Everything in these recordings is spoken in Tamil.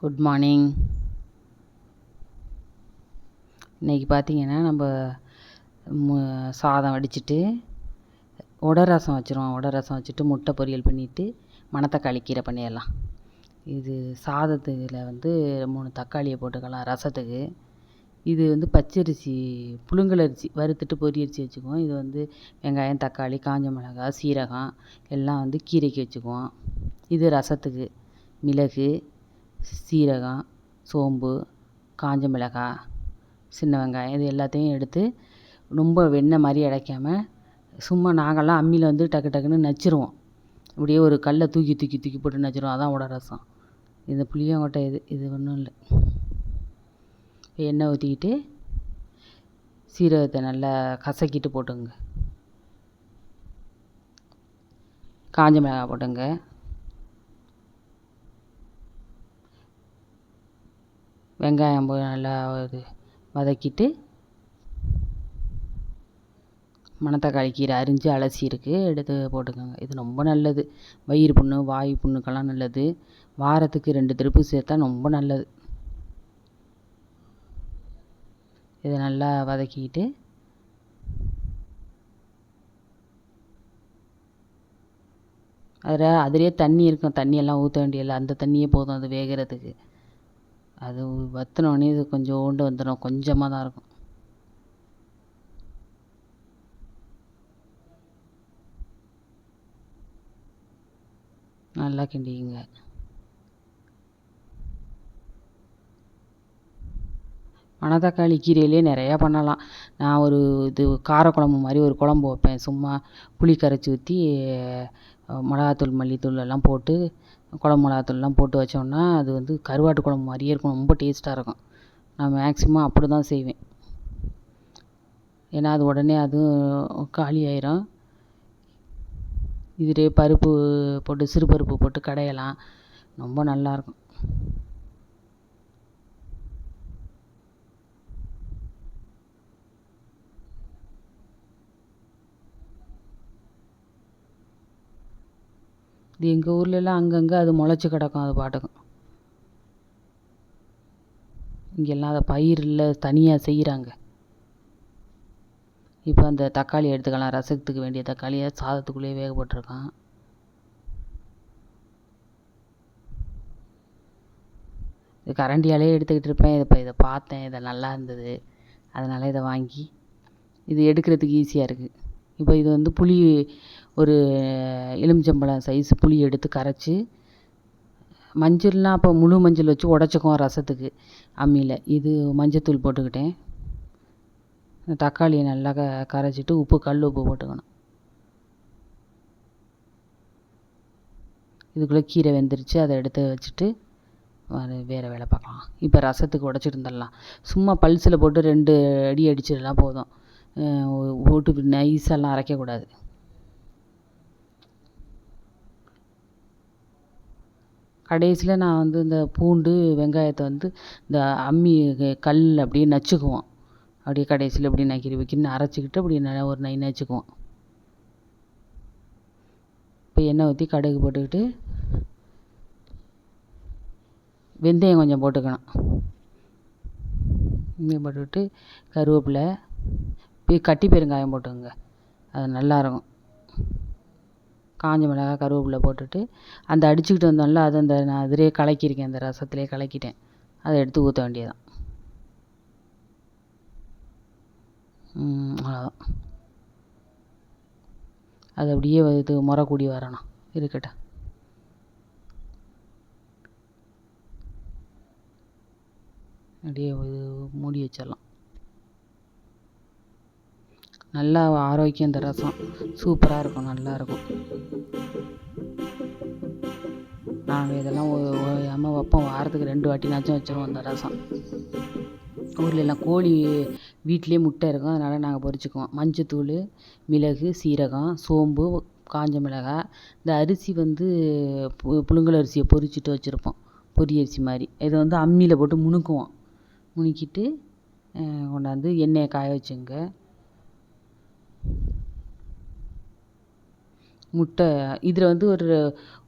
குட் மார்னிங் இன்றைக்கி பார்த்தீங்கன்னா நம்ம மு சாதம் வடிச்சிட்டு உட ரசம் வச்சுருவோம். உட ரசம் வச்சுட்டு முட்டை பொரியல் பண்ணிவிட்டு மணத்தக்காளி கீரை பண்ணிடலாம். இது சாதத்தில் வந்து மூணு தக்காளியை போட்டுக்கலாம் ரசத்துக்கு. இது வந்து பச்சரிசி புழுங்கலரிசி வறுத்துட்டு பொரியரிசி வச்சுக்குவோம். இது வந்து வெங்காயம் தக்காளி காஞ்ச மிளகா சீரகம் எல்லாம் வந்து கீரைக்கு வச்சுக்குவோம். இது ரசத்துக்கு. மிளகு சீரகம் சோம்பு காஞ்ச மிளகாய் சின்ன வெங்காயம் இது எல்லாத்தையும் எடுத்து ரொம்ப வெண்ணெய் மாதிரி அடைக்காமல் சும்மா நாங்கள்லாம் அம்மியில் வந்து டக்கு டக்குன்னு நச்சுருவோம். அப்படியே ஒரு கல்லை தூக்கி தூக்கி தூக்கி போட்டு நச்சுருவோம். அதான் உட ரசம். இது புளியங்கொட்டை இது இது ஒன்றும் இல்லை. எண்ணெய் ஊற்றிக்கிட்டு சீரகத்தை நல்லா கசக்கிட்டு போட்டுங்க காஞ்ச மிளகாய் போட்டுங்க வெங்காயம் போ நல்லா இது வதக்கிட்டு மணத்தக்காளி கீரை அரிஞ்சு அலசி இருக்குது எடுத்து போட்டுக்கோங்க. இது ரொம்ப நல்லது. வயிறு புண்ணு வாயு புண்ணுக்கெல்லாம் நல்லது. வாரத்துக்கு ரெண்டு திருப்பு சேர்த்தா ரொம்ப நல்லது. இதை நல்லா வதக்கிக்கிட்டு அதில் அதிலே தண்ணி இருக்கும். தண்ணியெல்லாம் ஊற்ற வேண்டியதில்லை. அந்த தண்ணியே போதும். அது வேகிறதுக்கு. அது வற்றினோடனே இது கொஞ்சோண்டு வந்துடும் கொஞ்சமாக தான் இருக்கும். நல்லா கிண்டிங்க மணத்தக்காளி கீரையிலே நிறையா பண்ணலாம். நான் ஒரு இது காரக்குழம்பு மாதிரி ஒரு குழம்பு வைப்பேன். சும்மா புளி கரைச்சி ஊற்றி மிளகாத்தூள் மல்லித்தூள் எல்லாம் போட்டு குழம்பு மிளகாத்தூள்லாம் போட்டு வச்சோம்னா அது வந்து கருவாட்டு குழம்பு மாதிரியே இருக்கும். ரொம்ப டேஸ்ட்டாக இருக்கும். நான் மேக்ஸிமம் அப்படி தான் செய்வேன். ஏன்னா அது உடனே அதுவும் காலி ஆயிரும். இதிலே பருப்பு போட்டு சிறுபருப்பு போட்டு கடையலாம். ரொம்ப நல்லாயிருக்கும் இது எங்கள் ஊர்லெலாம் அங்கங்கே அது முளைச்சி கிடக்கும் அது பாட்டுக்கும் இங்கெல்லாம் அதை பயிரில் தனியாக செய்கிறாங்க இப்போ அந்த தக்காளி எடுத்துக்கலாம் ரசத்துக்கு வேண்டிய தக்காளியை சாதத்துக்குள்ளேயே வேக போட்டிருக்கான். இது கரண்டியாலே எடுத்துக்கிட்டு இருப்பேன். இப்போ இதை பார்த்தேன். இதை நல்லா இருந்தது. அதனால் இதை வாங்கி இது எடுக்கிறதுக்கு ஈஸியாக இருக்குது இப்போ இது வந்து புளி ஒரு எலுமிச்சம்பழம் சைஸ் புளி எடுத்து கரைச்சி மஞ்சள்லாம் அப்போ முழு மஞ்சள் வச்சு உடச்சிக்குவோம் ரசத்துக்கு அம்மியில். இது மஞ்சத்தூள் போட்டுக்கிட்டேன். தக்காளியை நல்லா க கரைச்சிட்டு உப்பு கல் உப்பு போட்டுக்கணும். இதுக்குள்ளே கீரை வெந்துருச்சு அதை எடுத்து வச்சுட்டு வேறு வேலை பார்க்கலாம். இப்போ ரசத்துக்கு உடச்சிட்டு இருந்துடலாம் சும்மா பல்ஸில் போட்டு ரெண்டு அடி அடிச்சிடலாம் போதும். போட்டு நைஸெல்லாம் அரைக்கக்கூடாது. கடைசியில் நான் வந்து இந்த பூண்டு வெங்காயத்தை வந்து இந்த அம்மி கல் அப்படியே நச்சுக்குவோம். அப்படியே கடைசியில் இப்படி நக்கிரி வைக்கின்னு அரைச்சிக்கிட்டு அப்படி நல்லா ஒரு நை நச்சுக்குவோம். இப்போ எண்ணெய் ஊற்றி கடுகு போட்டுக்கிட்டு வெந்தயம் கொஞ்சம் போட்டுக்கணும். வெந்தயம் போட்டுக்கிட்டு கருவேப்பிலை கட்டி பெருங்காயம் போட்டுக்கோங்க. அது நல்லாயிருக்கும். காஞ்ச மிளகா கருவேப்பிலை போட்டுட்டு அந்த அடிச்சுக்கிட்டு வந்தோம்ல அது அந்த நான் அதிலே கலக்கியிருக்கேன் அந்த ரசத்துலேயே கலக்கிட்டேன். அதை எடுத்து ஊற்ற வேண்டியதுதான். அவ்வளோதான் அது அப்படியே இது முறை கூடி வரணும் இருக்கட்டும். அப்படியே மூடி வச்சிடலாம். நல்லா ஆரோக்கியம் இந்த ரசம். சூப்பராக இருக்கும் நல்லாயிருக்கும் நாங்கள் இதெல்லாம் ஓயாமல் வைப்போம். வாரத்துக்கு ரெண்டு வாட்டினாச்சும் வச்சுருவோம் இந்த ரசம். ஊரில் எல்லாம் கோழி வீட்டிலே முட்டை இருக்கும். அதனால் நாங்கள் பொரிச்சுக்குவோம். மஞ்சத்தூள் மிளகு சீரகம் சோம்பு காஞ்ச மிளகாய். இந்த அரிசி வந்து பு புழுங்கல் அரிசியை பொரிச்சிட்டு வச்சுருப்போம். பொரிய அரிசி மாதிரி. இதை வந்து அம்மியில் போட்டு முணுக்குவோம். முணுக்கிட்டு கொண்டாந்து எண்ணெயை காய வச்சுங்க. முட்டை இதில் வந்து ஒரு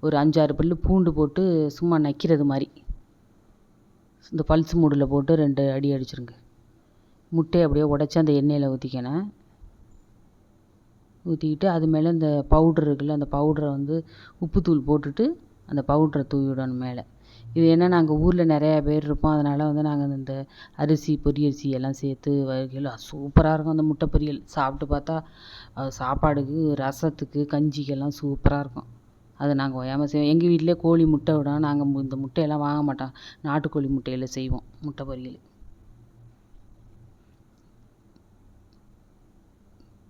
ஒரு அஞ்சாறு பல் பூண்டு போட்டு சும்மா நக்கிறது மாதிரி. இந்த பல்ஸ் மூடில் போட்டு ரெண்டு அடி அடிச்சிருங்க. முட்டையை அப்படியே உடச்சி அந்த எண்ணெயில் ஊற்றிக்கணும் ஊற்றிக்கிட்டு அது மேலே இந்த பவுட்ரு இருக்குல்ல அந்த பவுட்ரை வந்து உப்புத்தூள் போட்டுட்டு அந்த பவுட்ரை தூவி விடணும் மேலே. இது என்ன நாங்கள் ஊரில் நிறையா பேர் இருப்போம். அதனால் வந்து நாங்கள் இந்த அரிசி பொரியரிசி எல்லாம் சேர்த்து வகையில் சூப்பராக இருக்கும் அந்த முட்டை பொரியல். சாப்பிட்டு பார்த்தா அது சாப்பாடுக்கு ரசத்துக்கு கஞ்சிக்கெல்லாம் சூப்பராக இருக்கும். அது நாங்கள் ஓயாமல் செய்வோம். எங்கள் வீட்டிலே கோழி முட்டை விடும் நாங்கள் இந்த முட்டையெல்லாம் வாங்க மாட்டோம். நாட்டுக்கோழி முட்டையில் செய்வோம் முட்டை பொரியல்.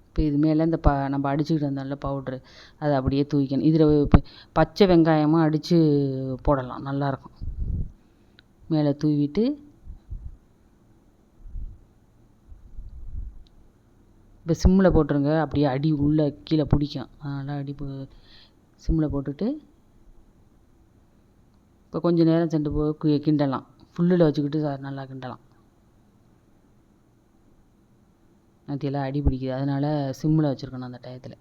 இப்போ இது மேலே இந்த ப நம்ம அடிச்சுக்கிட்டு வந்தோம்ல பவுட்ரு அதை அப்படியே தூவிக்கணும் இதில் பச்சை வெங்காயமும் அடித்து போடலாம். நல்லாயிருக்கும் மேலே தூவிட்டு இப்போ சிம்மில் போட்டுருங்க. அப்படியே அடி உள்ளே கீழே பிடிக்கும். அதனால் அடி சிம்மில் போட்டுட்டு இப்போ கொஞ்சம் நேரம் சென்று போ கிண்டலாம். ஃபுல்லில் வச்சுக்கிட்டு நல்லா கிண்டலாம். மத்தியெல்லாம் அடி பிடிக்குது. அதனால் சிம்மில் வச்சுருக்கணும் அந்த டயத்தில்.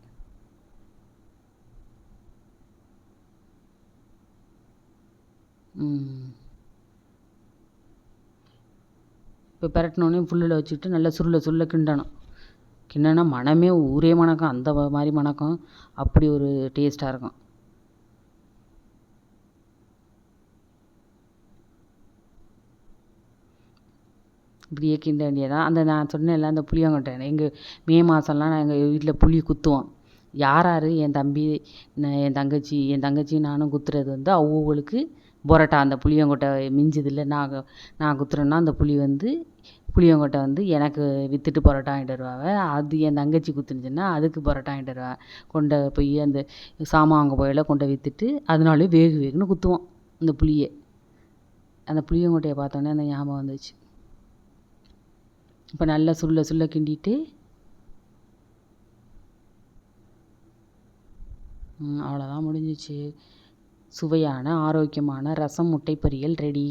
இப்போ பிரட்டினோடனே ஃபுல்லில் வச்சுக்கிட்டு நல்லா சுருள சுருள கிண்டணும். கிண்டினா மணமே ஊரே மணக்கும். அந்த மாதிரி மணக்கும். அப்படி ஒரு டேஸ்ட்டாக இருக்கும். இப்படியே கிண்ட வேண்டியதான் அந்த நான் சொன்னேன்ல அந்த புளியங்கொட்டை. எங்கள் மே மாதம்லாம் நாங்கள் வீட்டில் புளி குத்துவோம். யார் யார்? என் தம்பி என் தங்கச்சி என் தங்கச்சி நானும் குத்துறது வந்து அவங்களுக்கு புரோட்டா அந்த புளியங்கொட்டை மிஞ்சுதில்ல நான் நான் குத்துறேன்னா அந்த புளி வந்து புளியங்கொட்டை வந்து எனக்கு விற்றுட்டு பரோட்டா வாங்கிட்டு வருவாங்க. அது என் தங்கச்சி குத்துனுச்சுன்னா அதுக்கு பரோட்டா வாங்கிட்டு வருவாங்க கொண்டு போய் அந்த சாமான் வாங்க போயில கொண்டு விற்றுட்டு அதனாலே வேகு வேகுன்னு குத்துவோம் அந்த புளியை. அந்த புளியங்கொட்டையை பார்த்தோன்னே அந்த ஞாபகம் வந்துச்சு. இப்போ நல்லா சுருள சுருள கிண்டிட்டு அவ்வளோதான் முடிஞ்சிச்சு. சுவையான ஆரோக்கியமான ரசம் முட்டை பொரியல் ரெடி.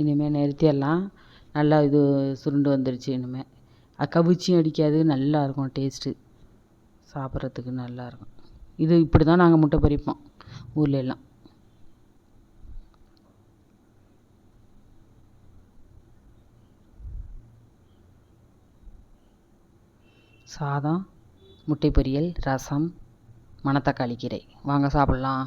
இனிமேல் நிறுத்திடலாம். நல்லா இது சுருண்டு வந்துருச்சு இனிமேல் கவிச்சியும் அடிக்காது நல்லாயிருக்கும் டேஸ்ட்டு. சாப்பிட்றதுக்கு நல்லா இருக்கும். இது இப்படி தான் நாங்கள் முட்டை பொரிப்போம் ஊரில் எல்லாம். சாதம் முட்டை பொரியல் ரசம் மணத்தக்காளி கீரை. வாங்க சாப்பிட்லாம்.